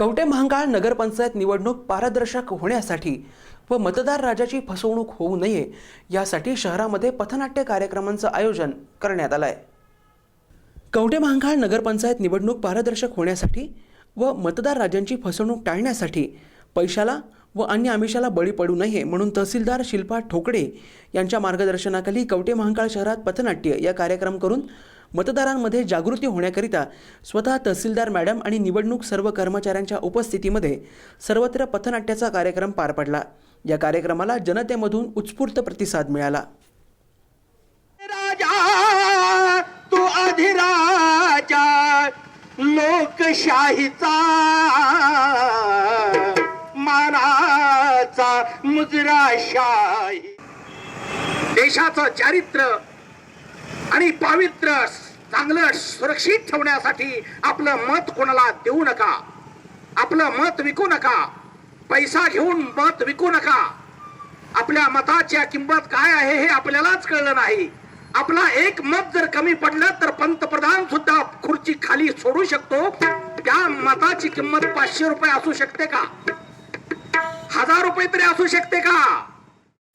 कवटे महांकाळ नगरपंचायत निवडणूक पारदर्शक होण्यासाठी व मतदार राजाची फसवणूक होऊ नये यासाठी शहरामध्ये पथनाट्य कार्यक्रमांचं आयोजन करण्यात आलं आहे कवटे महांकाळ नगरपंचायत निवडणूक पारदर्शक होण्यासाठी व मतदार राजांची फसवणूक टाळण्यासाठी पैशाला व अन्य आमिषाला बळी पडू नये म्हणून तहसीलदार शिल्पा ठोकडे यांच्या मार्गदर्शनाखाली कवटे महांकाळ शहरात पथनाट्य या कार्यक्रम करून मतदारांमध्ये जागृती होण्याकरिता स्वतः तहसीलदार मॅडम आणि निवडणूक सर्व कर्मचाऱ्यांच्या उपस्थितीमध्ये सर्वत्र पथनाट्याचा कार्यक्रम पार पडला. या कार्यक्रमाला जनतेमधून उत्स्फूर्त प्रतिसाद मिळाला. राजा तू अधिराजा लोकशाहीचा मानाचा मुजराशाही. देशाचं चारित्र्य आणि पावित्र्य चांगलं सुरक्षित ठेवण्यासाठी आपलं मत कोणाला देऊ नका आपलं मत विकू नका पैसा घेऊन मत विकू नका. आपल्या मताच्या किंमत काय आहे हे आपल्यालाच कळलं नाही. आपला एक मत जर कमी पडलं तर पंतप्रधान सुद्धा खुर्ची खाली सोडू शकतो. त्या मताची किंमत पाचशे रुपये असू शकते का? हजार रुपये तरी असू शकते का?